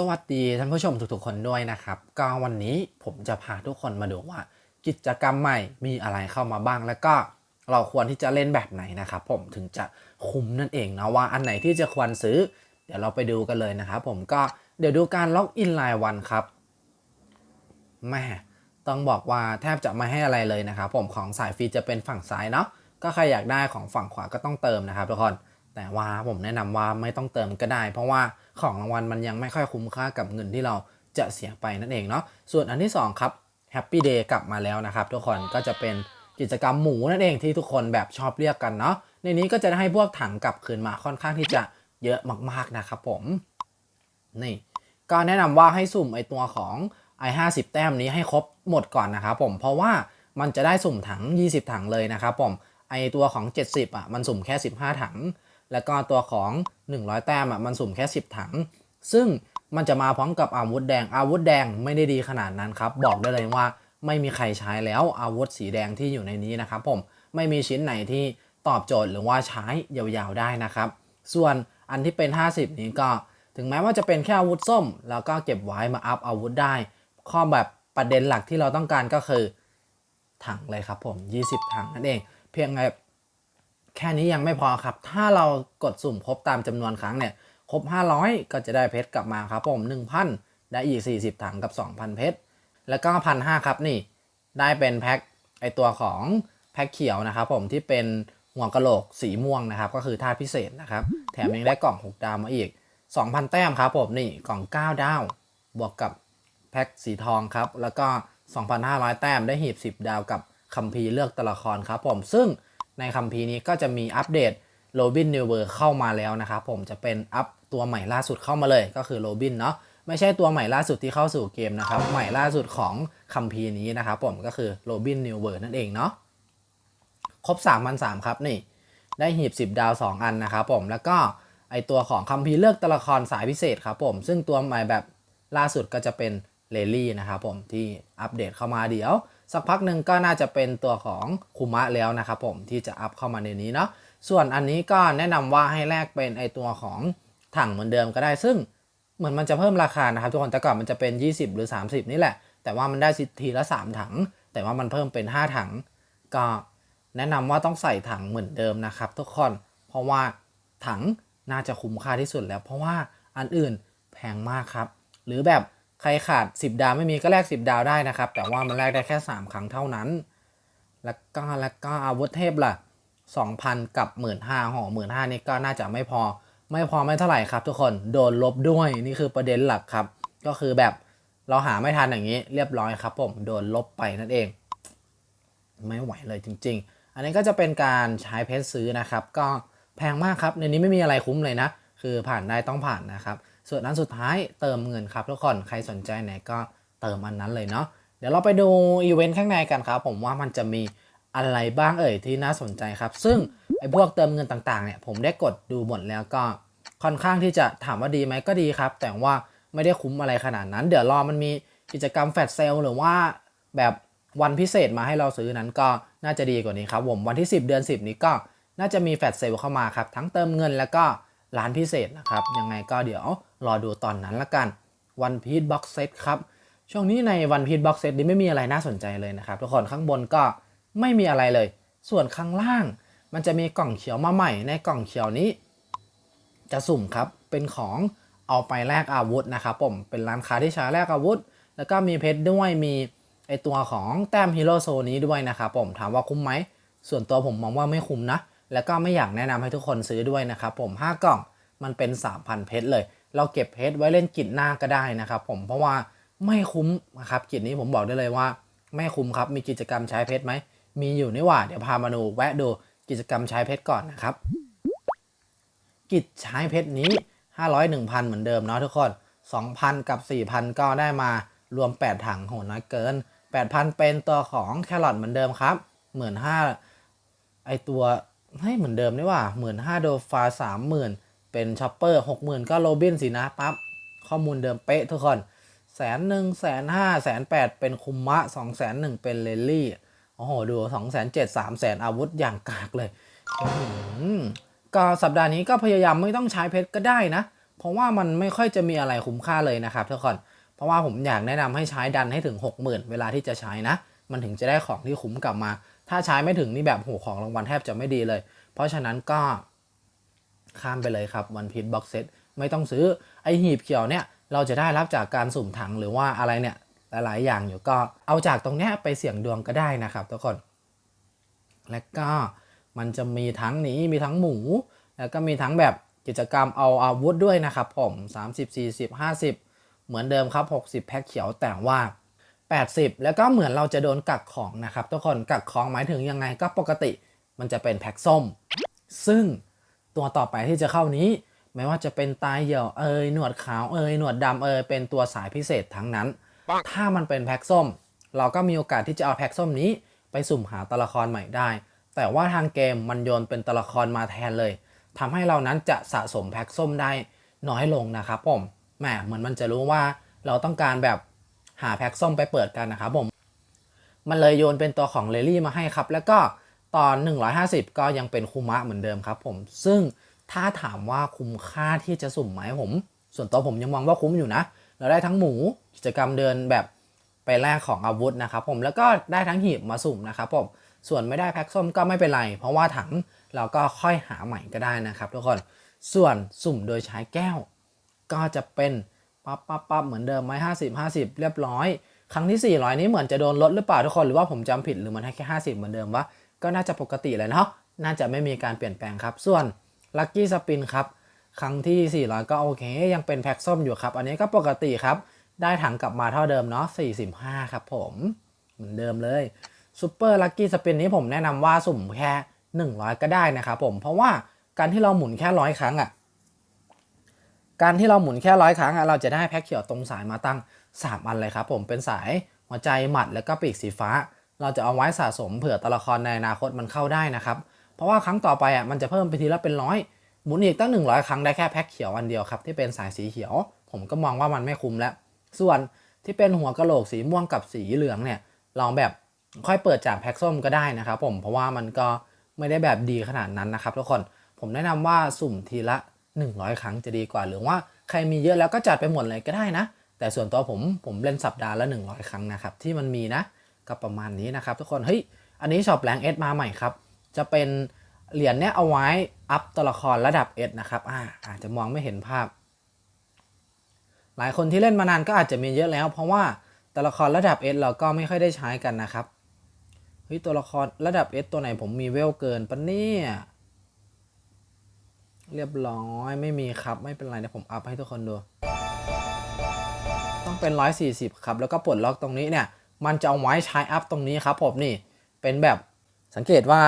สวัสดีท่านผู้ชมทุกๆคนด้วยนะครับ ก็วันนี้ผมจะพาทุกคนมาดูว่า กิจกรรมใหม่มีอะไรเข้ามาบ้าง แล้วก็เราควรที่จะเล่นแบบไหนนะครับ ผมถึงจะคุ้มนั่นเองนะว่าอันไหนที่จะควรซื้อ เดี๋ยวเราไปดูกันเลยนะครับผมก็เดี๋ยวดูการล็อกอินรายวันครับแม่ต้องบอกว่าแทบจะไม่ให้อะไรเลยนะครับผมของสายฟรีจะเป็นฝั่งซ้ายเนาะก็ใครอยากได้ของฝั่งขวาก็ต้องเติมนะครับทุกคน แต่ว่าผมแนะนำว่าไม่ต้องเติมก็ได้ เพราะว่าของรางวัลมันยังไม่ค่อยคุ้มค่ากับเงินที่เราจะเสียไปนั่นเองเนาะส่วนอันที่ 2 ครับ Happy Day กลับมาแล้วนะครับ ทุกคนก็จะเป็นกิจกรรมหมูนั่นเองที่ทุกคนแบบชอบเรียกกันเนาะในนี้ก็จะได้ให้พวกถังกลับคืนมาค่อนข้างที่จะเยอะมากๆนะครับผมนี่ก็แนะนำว่าให้สุ่มไอตัวของ i 5 0 แต้มนี้ให้ครบหมดก่อนนะครับผมเพราะว่ามันจะได้สุ่มถัง 20 ถังเลยนะครับผมไอตัวของ 70อะมันสุ่มแค่ 15 ถัง แล้วก็ตัวของ 100 แต้มอะมันสุ่มแค่ 10 ถัง ซึ่งมันจะมาพร้อมกับอาวุธแดง อาวุธแดงไม่ได้ดีขนาดนั้นครับ บอกได้เลยว่าไม่มีใครใช้แล้วอาวุธสีแดงที่อยู่ในนี้นะครับผมไม่มีชิ้นไหนที่ตอบโจทย์หรือว่าใช้ยาวๆได้นะครับ ส่วนอันที่เป็น 50 นี้ก็ถึงแม้ว่าจะเป็นแค่อาวุธส้ม แล้วก็เก็บไว้มาอัพอาวุธได้ ข้อแบบประเด็นหลักที่เราต้องการก็คือถังเลยครับผม 20 ถังนั่นเอง เพียงไง แค่นี้ยังไม่พอครับ ถ้าเรากดสุ่มครบตามจำนวนครั้งเนี่ย ครบ 500 ก็จะได้เพชรกลับมาครับผม 1,000 ได้อีก 40 ถังกับ 2,000 เพชร แล้วก็พันห้าครับนี่ ได้เป็นแพ็คไอตัวของแพ็คเขียวนะครับผมที่เป็นหัวกะโหลกสีม่วงนะครับ ก็คือธาตุพิเศษนะครับ แถมยังได้กล่อง 6 ดาวมาอีก 2,000 แต้มครับผมนี่กล่อง 9 ดาว บวกกับแพ็คสีทองครับ แล้วก็ 2,500 แต้มได้หีบ 10 ดาวกับคัมภีร์เลือกตัวละครครับผมซึ่ง ในคัมภีร์นี้ก็จะมีอัปเดตโรบินนิวเวอร์เข้ามาแล้วนะครับผมจะเป็นอัปตัวใหม่ล่าสุดเข้ามาเลยก็คือโรบินเนาะไม่ใช่ตัวใหม่ล่าสุดที่เข้าสู่เกมนะครับ ใหม่ล่าสุดของคัมภีร์นี้นะครับผมก็คือโรบินนิวเวอร์นั่นเองเนาะครบ3 0 0ครับนี่ได้หีบ 10 ดาว 2 อันนะครับผมแล้วก็ไอตัวของคัมภีร์เลือกตัวละครสายพิเศษครับผมซึ่งตัวใหม่แบบล่าสุดก็จะเป็นเลลี่นะครับผมที่อัปเดตเข้ามาเดี๋ยว สักพักหนึ่งก็น่าจะเป็นตัวของคุมะแล้วนะครับผมที่จะอัพเข้ามาในนี้เนาะส่วนอันนี้ก็แนะนำว่าให้แลกเป็นไอตัวของถังเหมือนเดิมก็ได้ ซึ่งเหมือนมันจะเพิ่มราคานะครับทุกคนแต่ก่อนมันจะเป็น 20 หรือ 30 นี่แหละ แต่ว่ามันได้ทีละ 3 ถัง แต่ว่ามันเพิ่มเป็น 5 ถัง ก็แนะนำว่าต้องใส่ถังเหมือนเดิมนะครับทุกคนเพราะว่าถังน่าจะคุ้มค่าที่สุดแล้ว เพราะว่าอันอื่นแพงมากครับ หรือแบบ ใครขาด 10 ดาวไม่มีก็แลก10 ดาวได้นะครับ แต่ว่ามันแลกได้แค่ 3 ครั้งเท่านั้น แล้วก็แล้วก็อาวุธเทพล่ะ 2,000 กับ 15,000ห่อ15,000นี่ก็น่าจะไม่พอ ไม่พอไม่เท่าไหร่ครับ ทุกคนโดนลบด้วยนี่คือประเด็นหลักครับ ก็คือแบบเราหาไม่ทันอย่างนี้เรียบร้อยครับ ผมโดนลบไปนั่นเอง ไม่ไหวเลยจริง ๆ อันนี้ก็จะเป็นการใช้เพชรซื้อนะครับ ก็แพงมากครับในนี้ไม่มีอะไรคุ้มเลยนะ คือผ่านได้ต้องผ่านนะครับ ส่วนนั้นสุดท้ายเติมเงินครับทุกคนใครสนใจไหนก็เติมอันนั้นเลยเนาะเดี๋ยวเราไปดูอีเวนต์ข้างในกันครับ ผมว่ามันจะมีอะไรบ้างเอ่ยที่น่าสนใจครับ ซึ่งไอ้พวกเติมเงินต่างๆเนี่ยผมได้กดดูหมดแล้วก็ค่อนข้างที่จะถามว่าดีไหมก็ดีครับ แต่ว่าไม่ได้คุ้มอะไรขนาดนั้น เดี๋ยวรอมันมีกิจกรรมแฟลชเซลหรือว่าแบบวันพิเศษมาให้เราซื้อนั้นก็น่าจะดีกว่านี้ครับผมวันที่ 10 เดือน 10 นี้ก็น่าจะมีแฟลชเซลเข้ามาครับ ทั้งเติมเงินแล้วก็ ร้านพิเศษนะครับ ยังไงก็เดี๋ยวรอดูตอนนั้นละกันวันพีทบ็อกเซตครับช่วงนี้ในวันพีทบ็อกเซตนี้ไม่มีอะไรน่าสนใจเลยนะครับ ทุกคนข้างบนก็ไม่มีอะไรเลย ส่วนข้างล่าง มันจะมีกล่องเขียวมาใหม่ในกล่องเขียวนี้ จะสุ่มครับเป็นของเอาไปแลกอาวุธนะครับผมเป็นร้านค้าที่ใช้แลกอาวุธ แล้วก็มีเพชรด้วยมีไอตัวของแต้มฮีโร่โซนี้ด้วยนะครับผมถามว่าคุ้มไหมส่วนตัวผมมองว่าไม่คุ้มนะ แล้วก็ไม่อยากแนะนำให้ทุกคนซื้อด้วยนะครับผม 5 กล่องมันเป็น 3,000 เพชรเลย เราเก็บเพชรไว้เล่นกิจหน้าก็ได้นะครับผมเพราะว่าไม่คุ้มนะครับกิจนี้ผมบอกได้เลยว่า ไม่คุ้มครับมีกิจกรรมใช้เพชรไหมมีอยู่นี่หว่าเดี๋ยวพามาดูแวะดูกิจกรรมใช้เพชรก่อนนะครับ กิจใช้เพชรนี้ 500 1,000 เหมือนเดิมเนาะทุกคน 2,000 กับ 4,000 ก็ได้มารวม 8 ถังโหน้อยเกิน 8,000 เป็นตัวของแครอทเหมือนเดิมครับ1 5 0 0ไอตัว ให้เหมือนเดิมนี่ว่า1 5 0 0โดฟา30,000เป็นช็อปเปอร์60,000ก็โรบินสินะปั๊บข้อมูลเดิมเป๊ะทุกคนแสนหนึ่งแสนห้าแสนแปดเป็นคุมมะสองแสนหนึ่งเป็นเลลี่โอ้โห ดูสองแสนเจ็ดสามแสนอาวุธอย่างกากเลยก็สัปดาห์นี้ก็พยายามไม่ต้องใช้เพชรก็ได้นะ เพราะว่ามันไม่ค่อยจะมีอะไรคุ้มค่าเลยนะครับทุกคนเพราะว่าผมอยากแนะนำให้ใช้ดันให้ถึง 60,000 เวลาที่จะใช้นะ มันถึงจะได้ของที่คุ้มกลับมา ถ้าใช้ไม่ถึงนี่แบบโหของรางวัลแทบจะไม่ดีเลย เพราะฉะนั้นก็ข้ามไปเลยครับวันพี e บ็อกเซตไม่ต้องซื้อไอหีบเขียวเนี่ยเราจะได้รับจากการสุ่มถังหรือว่าอะไรเนี่ยหลายๆอย่างอยู่ก็เอาจากตรงนี้ไปเสี่ยงดวงก็ได้นะครับทุกคน และก็มันจะมีทั้งนี้มีทั้งหมู แล้วก็มีทั้งแบบกิจกรรมเอาอาวุธด้วยนะครับผม 30 40 50 เหมือนเดิมครับ 60 แพ็คเขียวแต่ว่า 80 แล้วก็เหมือนเราจะโดนกักของนะครับ ทุกคนกักของหมายถึงยังไงก็ปกติมันจะเป็นแพ็คส้ม ซึ่งตัวต่อไปที่จะเข้านี้ไม่ว่าจะเป็นตายเหี่ยวเอยหนวดขาวเอยหนวดดำเอยเป็นตัวสายพิเศษทั้งนั้น ถ้ามันเป็นแพ็คส้ม เราก็มีโอกาสที่จะเอาแพ็คส้มนี้ไปสุ่มหาตัวละครใหม่ได้ แต่ว่าทางเกมมันโยนเป็นตัวละครมาแทนเลยทำให้เรานั้นจะสะสมแพ็คส้มได้น้อยลงนะครับผมแหมเหมือนมันจะรู้ว่าเราต้องการแบบ หาแพ็คส้มไปเปิดกันนะครับผม มันเลยโยนเป็นตัวของเลลี่มาให้ครับ แล้วก็ตอน 150 ก็ยังเป็นคูมะเหมือนเดิมครับผม ซึ่งถ้าถามว่าคุ้มค่าที่จะสุ่มไหมผม ส่วนตัวผมยังมองว่าคุ้มอยู่นะ เราได้ทั้งหมูกิจกรรมเดินแบบไปแลกของอาวุธนะครับผม แล้วก็ได้ทั้งหีบมาสุ่มนะครับผม ส่วนไม่ได้แพ็คส้มก็ไม่เป็นไร เพราะว่าถังเราก็ค่อยหาใหม่ก็ได้นะครับทุกคน ส่วนสุ่มโดยใช้แก้ว ก็จะเป็น ปั๊บปั๊บปั๊บเหมือนเดิมไหมห้าสิบห้าสิบเรียบร้อย ครั้งที่ 400 นี้เหมือนจะโดนลดหรือเปล่าทุกคนหรือว่าผมจำผิดหรือมันให้แค่ 50 เหมือนเดิมวะก็น่าจะปกติเลยเนาะน่าจะไม่มีการเปลี่ยนแปลงครับ ส่วนลัคกี้สปินครับครั้งที่ 400 ก็โอเค ยังเป็นแพ็กส้มอยู่ครับ อันนี้ก็ปกติครับ ได้ถังกลับมาเท่าเดิมเนาะ45 ครับผมเหมือนเดิมเลยซูเปอร์ลัคกี้สปินนี้ผมแนะนำว่าสุ่มแค่ 100 ก็ได้นะครับผมเพราะว่าการที่เราหมุนแค่ร้อยครั้งอะ การที่เราหมุนแค่ร้อยครั้งเราจะได้แพ็คเขียวตรงสายมาตั้ง 3 อันเลยครับผมเป็นสายหัวใจหมัดแล้วก็ปีกสีฟ้า เราจะเอาไว้สะสมเผื่อตัวละครในอนาคตมันเข้าได้นะครับเพราะว่าครั้งต่อไปอะมันจะเพิ่มไปทีละเป็นร้อยหมุนอีกตั้ง 100 ครั้งได้แค่แพ็คเขียวอันเดียวครับที่เป็นสายสีเขียว ผมก็มองว่ามันไม่คุ้มแล้ว ส่วนที่เป็นหัวกะโหลกสีม่วงกับสีเหลืองเนี่ยลองแบบค่อยเปิดจากแพ็คส้มก็ได้นะครับผมเพราะว่ามันก็ไม่ได้แบบดีขนาดนั้นนะครับทุกคนผมแนะนำว่าสุ่มทีละ 100 ครั้งจะดีกว่า หรือว่าใครมีเยอะแล้วก็จัดไปหมดเลยก็ได้นะ แต่ส่วนตัวผมผมเล่นสัปดาห์ละ 100 ครั้งนะครับ ที่มันมีนะก็ประมาณนี้นะครับ ทุกคนเฮ้ยอันนี้ช็อปแรงเอสมาใหม่ครับ จะเป็นเหรียญเนี้ยเอาไว้อัพตัวละครระดับเอสนะครับอ่าอาจจะมองไม่เห็นภาพ หลายคนที่เล่นมานานก็อาจจะมีเยอะแล้ว เพราะว่าตัวละครระดับเอสเราก็ไม่ค่อยได้ใช้กันนะครับเฮ้ยตัวละครระดับเอสตัวไหนผมมีเวลเกินปะเนี่ย เรียบร้อยไม่มีครับไม่เป็นไรเดี๋ยวผมอัพให้ทุกคนดู ต้องเป็น 140 ครับ แล้วก็ปลดล็อกตรงนี้เนี่ย มันจะเอาไว้ใช้อัพตรงนี้ครับผมนี่เป็นแบบสังเกตว่า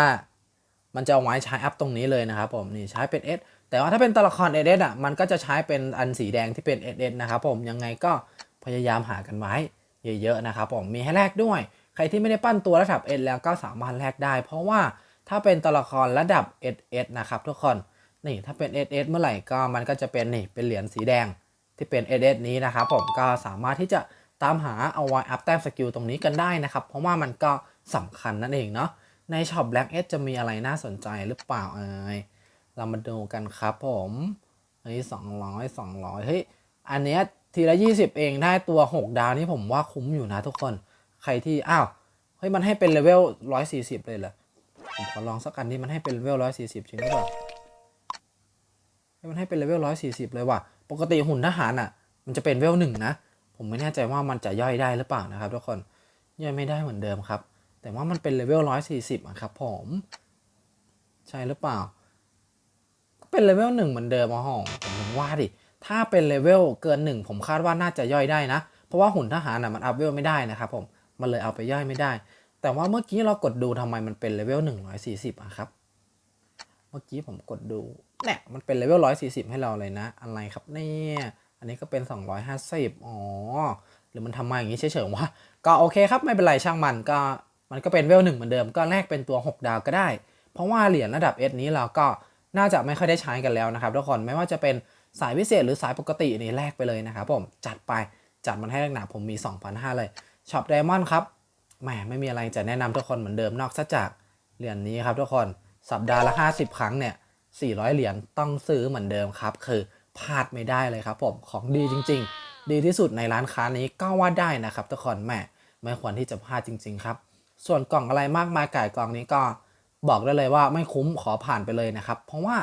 มันจะเอาไว้ใช้อัพตรงนี้เลยนะครับผมนี่ใช้เป็น S แต่ว่าถ้าเป็นตัวละคร S S อะมันก็จะใช้เป็นอันสีแดงที่เป็น S S นะครับผมยังไงก็พยายามหากันไว้เยอะๆนะครับผมมีให้แลกด้วย ใครที่ไม่ได้ปั้นตัวระดับ S แล้วก็สามารถแลกได้ เพราะว่าถ้าเป็นตัวละครระดับ S S นะครับทุกคน นี่ถ้าเป็น S S เมื่อไหร่ก็มันก็จะเป็นนี่เป็นเหรียญสีแดงที่เป็น s อนี้นะครับผมก็สามารถที่จะตามหาเอาไว้อัพแต้มสกิลตรงนี้กันได้นะครับ เพราะว่ามันก็สำคัญนั่นเองเนาะในช็อป Black S จะมีอะไรน่าสนใจหรือเปล่าเอ่ยเรามาดูกันครับผมอันนี้สองร้อยสองร้อยเฮ้ยอันเนี้ยทีละยี่สิบเองได้ตัว6ดาวนี่ผมว่าคุ้มอยู่นะทุกคน ใครที่อ้าวเฮ้ยมันให้เป็นเลเวลร้อยสี่สิบเลยเหรอผมขอลองสักอันที่มันให้เป็นเลเวลร้อยสี่สิบจริงหรือเปล่า มันให้เป็นเลเวลร้อยสี่สิบเลยว่ะ ปกติหุ่นทหารอะ มันจะเป็นเวลหนึ่งนะ ผมไม่แน่ใจว่ามันจะย่อยได้หรือเปล่านะครับทุกคน ย่อยไม่ได้เหมือนเดิมครับ แต่ว่ามันเป็นเลเวลร้อยสี่สิบอะครับผม ใช่หรือเปล่า ก็เป็นเลเวลหนึ่งเหมือนเดิมอะห้องผมถึงว่าดิ ถ้าเป็นเลเวลเกินหนึ่งผมคาดว่าน่าจะย่อยได้นะ เพราะว่าหุ่นทหารอะมันอัพเวลไม่ได้นะครับผม มันเลยเอาไปย่อยไม่ได้ แต่ว่าเมื่อกี้เรากดดูทำไมมันเป็นเลเวลหนึ่งร้อยสี่สิบอะครับ เมื่อกี้ผมกดดู เนี่ยมันเป็นเลเวลร้อยสี่สิบให้เราเลยนะ อะไรครับเนี่ยอันนี้ก็เป็นสองร้อยห้าสิบอ๋อหรือมันทำมาอย่างนี้เฉยๆวะก็โอเคครับไม่เป็นไรช่างมันก็มันก็เป็นเวลหนึ่งเหมือนเดิมก็แลกเป็นตัว 6 ดาวก็ได้ เพราะว่าเหรียญระดับ S นี้เราก็น่าจะไม่ค่อยได้ใช้กันแล้วนะครับทุกคนไม่ว่าจะเป็นสายพิเศษหรือสายปกตินี่แลกไปเลยนะครับผมจัดไปจัดมันให้หนักผมมี 2,500 เลยช็อปไดมอนด์ครับแหมไม่มีอะไรจะแนะนำทุกคนเหมือนเดิมนอกจากเหรียญนี้ครับทุกคนสัปดาห์ละ 50 ครั้งเนี่ย 400 เหรียญต้องซื้อเหมือนเดิมครับ คือพลาดไม่ได้เลยครับผมของดีจริง ๆ ดีที่สุดในร้านค้านี้ก็ว่าได้นะครับทุกคนแหม่ไม่ควรที่จะพลาดจริง ๆ ครับ ส่วนกล่องอะไรมากมายไก่กล่องนี้ก็บอกได้เลยว่าไม่คุ้มขอผ่านไปเลยนะครับ เพราะว่า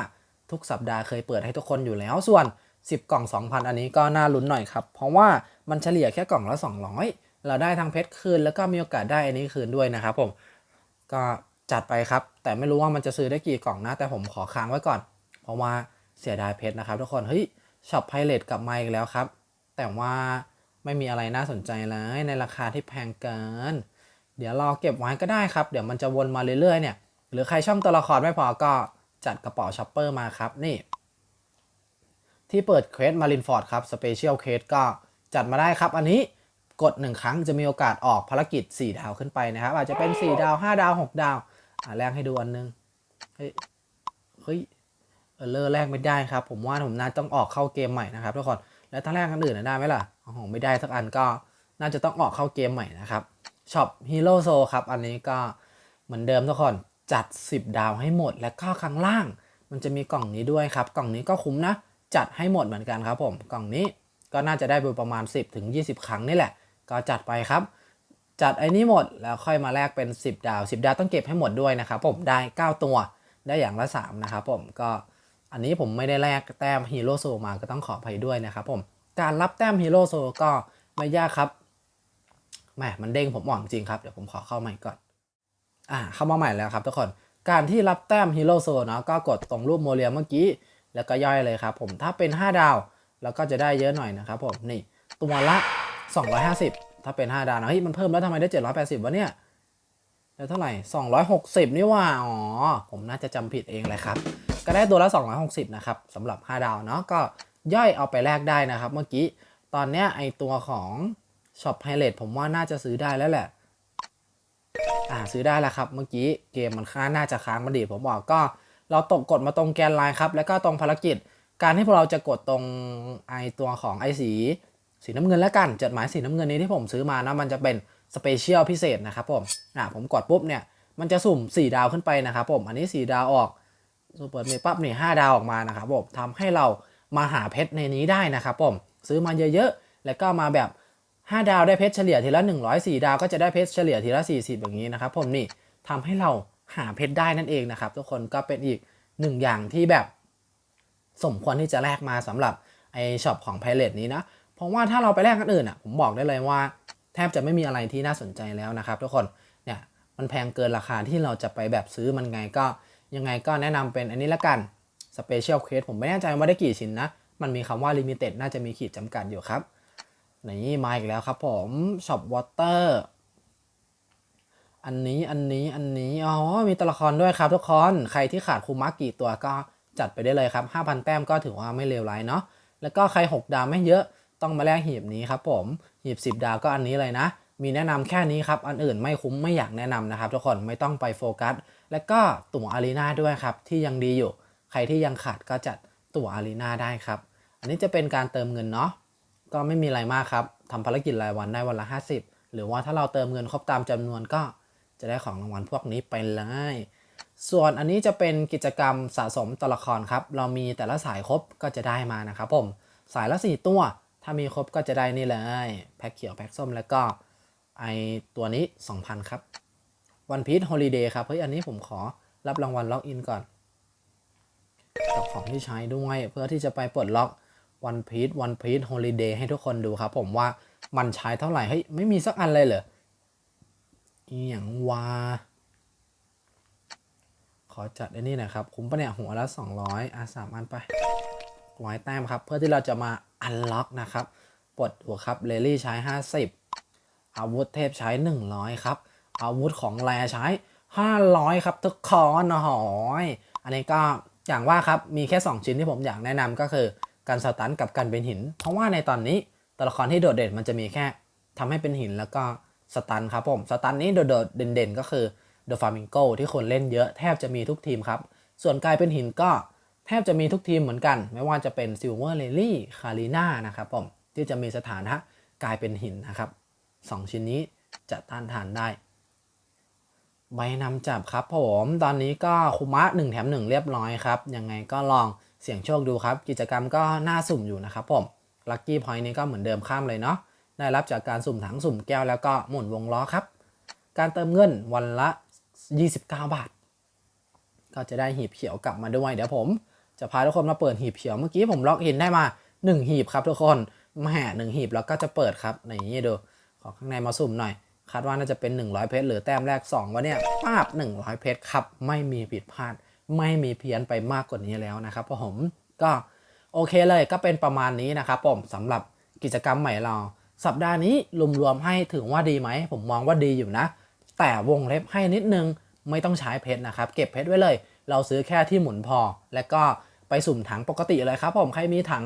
ทุกสัปดาห์เคยเปิดให้ทุกคนอยู่แล้วส่วน 10 กล่อง 2,000 อันนี้ก็น่าลุ้นหน่อยครับ เพราะว่ามันเฉลี่ยแค่กล่องละ 200 เราได้ทั้งเพชรคืนแล้วก็มีโอกาสได้อันนี้คืนด้วยนะครับผมก็ จัดไปครับ แต่ไม่รู้ว่ามันจะซื้อได้กี่กล่องนะ แต่ผมขอค้างไว้ก่อน เพราะว่าเสียดายเพชรนะครับ ทุกคน เฮ้ยช็อปไพเรตกลับมาอีกแล้วครับ แต่ว่าไม่มีอะไรน่าสนใจเลยในราคาที่แพงเกิน เดี๋ยวรอเก็บไว้ก็ได้ครับ เดี๋ยวมันจะวนมาเรื่อยๆเนี่ย หรือใครช่องตัวละครไม่พอก็จัดกระเป๋าช็อปเปอร์มาครับ นี่ ที่เปิดเควสมารินฟอร์ดครับสเปเชียลเควสก็จัดมาได้ครับ อันนี้กด 1 ครั้งจะมีโอกาสออกภารกิจ 4 ดาวขึ้นไปนะครับ อาจจะเป็น 4 ดาว 5 ดาว 6 ดาว อ่าแรกให้ดูอันนึง เฮ้ย เฮ้ย เออเลอร์แรกไม่ได้ครับ ผมว่าผมน่าต้องออกเข้าเกมใหม่นะครับทุกคน แล้วถ้าแรกอันอื่นได้ไหมล่ะโอ้โหไม่ได้สักอันก็น่าจะต้องออกเข้าเกมใหม่นะครับ ช็อปฮีโร่โซครับ อันนี้ก็เหมือนเดิมทุกคน จัด 10 ดาวให้หมด และก็ข้างล่าง มันจะมีกล่องนี้ด้วยครับ กล่องนี้ก็คุ้มนะ จัดให้หมดเหมือนกันครับผม กล่องนี้ก็น่าจะได้ไประมาณ 10ถึง20 ครั้งนี่แหละ ก็จัดไปครับ จัดไอ้นี้หมดแล้วค่อยมาแลกเป็น 10 ดาว 10 ดาวต้องเก็บให้หมดด้วยนะครับผมได้ 9 ตัวได้อย่างละ 3 นะครับผมก็อันนี้ผมไม่ได้แลกแต้มฮีโร่โซมาก็ต้องขออภัยด้วยนะครับผมการรับแต้มฮีโร่โซก็ไม่ยากครับแหมมันเด้งผมหวังจริงครับเดี๋ยวผมขอเข้าใหม่ก่อนอ่าเข้ามาใหม่แล้วครับทุกคนการที่รับแต้มฮีโร่โซเนาะก็กดตรงรูปโมเรียเมื่อกี้ แล้วก็ย่อยเลยครับผมถ้าเป็น 5 ดาวเราก็จะได้เยอะหน่อยนะครับผมนี่ตัวละ 250 ถ้าเป็น 5 ดาวนะเฮ้ยมันเพิ่มแล้วทำไมได้ 780วะเนี่ยแล้วเท่าไหร่ 260 นี่ว่า อ๋อ ผมน่าจะจำผิดเองเลยครับ ก็ได้ตัวละ 260 นะครับสำหรับ 5 ดาวเนาะก็ย่อยเอาไปแลกได้นะครับ เมื่อกี้ ตอนเนี้ยไอตัวของช็อปไฮเลตผมว่าน่าจะซื้อได้แล้วแหละ อ่าซื้อได้แล้วครับ เมื่อกี้เกมมันค้าน่าจะค้างมาดีผมบอกก็เราตกกดมาตรงแกนไลน์ครับ แล้วก็ตรงภารกิจ การที่พวกเราจะกดตรงไอตัวของไอสี สีน้ำเงินแล้วกันจดหมายสีน้ำเงินนี้ที่ผมซื้อมานะมันจะเป็นสเปเชียลพิเศษนะครับผมอ่าผมกดปุ๊บเนี่ยมันจะสุ่ม 4 ดาวขึ้นไปนะครับผมอันนี้ 4 ดาวออกซูเปอร์เมปั๊บนี่5ดาวออกมานะครับผมทำให้เรามาหาเพชรในนี้ได้นะครับผมซื้อมาเยอะๆ แล้วก็มาแบบ 5 ดาวได้เพชรเฉลี่ยทีละ 104 ดาวก็จะได้เพชรเฉลี่ยทีละ 40 อย่างนี้นะครับผมนี่ทำให้เราหาเพชรได้นั่นเองนะครับ ทุกคนก็เป็นอีกหนึ่งอย่างที่แบบ สมควรที่จะแลกมาสำหรับไอช็อปของไพเรตนี้นะ เพราะว่าถ้าเราไปแลกกันอื่นอะผมบอกได้เลยว่า แทบจะไม่มีอะไรที่น่าสนใจแล้วนะครับ ทุกคนเนี่ยมันแพงเกินราคาที่เราจะไปแบบซื้อมันไงก็ยังไงก็แนะนำเป็นอันนี้ละกันสเปเชียลเคสผมไม่แน่ใจว่าได้กี่ชิ้นนะ มันมีคำว่าลิมิเต็ดน่าจะมีขีดจำกัดอยู่ครับนี่มาอีกแล้วครับผมช็อปวอเตอร์อันนี้อันนี้อันนี้อ๋อมีตัวละครด้วยครับทุกคนใครที่ขาดคูมากี่ตัวก็จัดไปได้เลยครับ 5,000 แต้มก็ถือว่าไม่เลวร้ายเนาะแล้วก็ใคร 6 ดาวไม่เยอะ ต้องมาแลกหีบนี้ครับผมหีบ 10 ดาวก็อันนี้เลยนะ มีแนะนำแค่นี้ครับอันอื่นไม่คุ้มไม่อยากแนะนำนะครับทุกคนไม่ต้องไปโฟกัส และก็ตั๋วอารีนาด้วยครับที่ยังดีอยู่ ใครที่ยังขาดก็จัดตั๋วอารีนาได้ครับ อันนี้จะเป็นการเติมเงินเนาะก็ไม่มีอะไรมากครับทำภารกิจรายวันได้วันละ 50 หรือว่าถ้าเราเติมเงินครบตามจำนวนก็จะได้ของรางวัลพวกนี้ไปเลยส่วนอันนี้จะเป็นกิจกรรมสะสมตัวละครครับ เรามีแต่ละสายครบก็จะได้มานะครับผม สายละ 4 ตัว ถ้ามีครบก็จะได้นี่เลยแพ็คเขียวแพ็คส้มแล้วก็ไอตัวนี้ 2,000 ครับวันพี e ฮอลิเดย์ครับ เฮ้ย อันนี้ผมขอรับรางวัลล็อกอินก่อนกับของที่ใช้ด้วยเพื่อที่จะไปปลดล็อกวันพีชวันพีชฮอลิเดย์ให้ทุกคนดูครับ ผมว่ามันใช้เท่าไหร่ เฮ้ย ไม่มีสักอันเลยเหรออีหยังวาขอจัดไอ้นี่นะครับ คุ้มปะเนี่ยหัวละ 200 อะสามอันไปร้อยแต้มครับ เพื่อที่เราจะมา อันล็อกนะครับปลดหัวครับเลลี่ใช้ 50 อาวุธเทพใช้ 100 ครับ อาวุธของแรใช้ 500 ครับ ทุกคนนหอยอันนี้ก็อย่างว่าครับ มีแค่ 2 ชิ้นที่ผมอยากแนะนำก็คือ การสตันกับการเป็นหิน เพราะว่าในตอนนี้ตัวละครที่โดดเด่นมันจะมีแค่ทำให้เป็นหินแล้วก็สตันครับผม สตันนี้โดดเด่นๆก็คือเดอะฟามิงโกที่คนเล่นเยอะแทบจะมีทุกทีมครับ ส่วนกลายเป็นหินก็ แทบจะมีทุกทีมเหมือนกัน ไม่ว่าจะเป็นซิลเวอร์เลลี่คารีนานะครับผมที่จะมีสถานะกลายเป็นหินนะครับสองชิ้นนี้จะต้านทานได้ ใบนำจับครับผมตอนนี้ก็คุมะ1แถม1 เรียบร้อยครับยังไงก็ลองเสี่ยงโชคดูครับ กิจกรรมก็น่าสุ่มอยู่นะครับผมลัคกี้พอยต์นี้ก็เหมือนเดิมข้ามเลยเนาะได้รับจากการสุ่มถังสุ่มแก้วแล้วก็หมุนวงล้อครับ การเติมเงินวันละ 29 บาท ก็จะได้หีบเขียวกลับมาด้วย เดี๋ยวผม จะพาทุกคนมาเปิดหีบเขียวเมื่อกี้ผมล็อกอินได้มา 1 หีบครับทุกคนแหม่หนึ่งหีบแล้วก็จะเปิดครับในนี้ดู ขอข้างในมาสุ่มหน่อย คาดว่าน่าจะเป็น 100 เพชรหรือแต้มแรก 2วันเนี่ยปาบ 100 เพชรครับ ไม่มีผิดพลาด ไม่มีเพี้ยนไปมากกว่านี้แล้วนะครับผมก็โอเคเลยก็เป็นประมาณนี้นะครับผมสำหรับกิจกรรมใหม่เรา สัปดาห์นี้รวมๆให้ถึงว่าดีไหม ผมมองว่าดีอยู่นะ แต่วงเล็บให้นิดนึงไม่ต้องใช้เพชรนะครับ เก็บเพชรไว้เลย เราซื้อแค่ที่หมุนพอ แล้วก็ ไปสุ่มถังปกติเลยครับผมใครมีถัง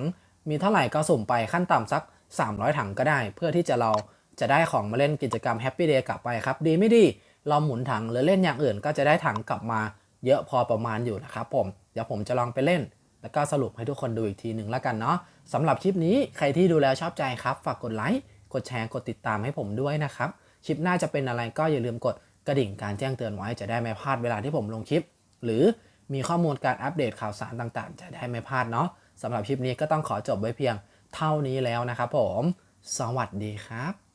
มีเท่าไหร่ก็สุ่มไปขั้นต่ำสัก 300 ถังก็ได้ เพื่อที่จะเราจะได้ของมาเล่นกิจกรรมแฮปปี้เดย์กลับไปครับ ดีไม่ดีเราหมุนถังหรือเล่นอย่างอื่น ก็จะได้ถังกลับมาเยอะพอประมาณอยู่นะครับผมเดี๋ยวผมจะลองไปเล่น แล้วก็สรุปให้ทุกคนดูอีกทีหนึ่งแล้วกันเนาะสำหรับคลิปนี้ใครที่ดูแล้วชอบใจครับ ฝากกดไลค์กดแชร์กดติดตามให้ผมด้วยนะครับคลิปหน้าจะเป็นอะไรก็อย่าลืมกดกระดิ่งการแจ้งเตือนไว้จะได้ไม่พลาดเวลาที่ผมลงคลิป หรือ มีข้อมูลการอัปเดตข่าวสารต่างๆ จะได้ไม่พลาดเนาะสำหรับคลิปนี้ก็ต้องขอจบไว้เพียงเท่านี้แล้วนะครับผม สวัสดีครับ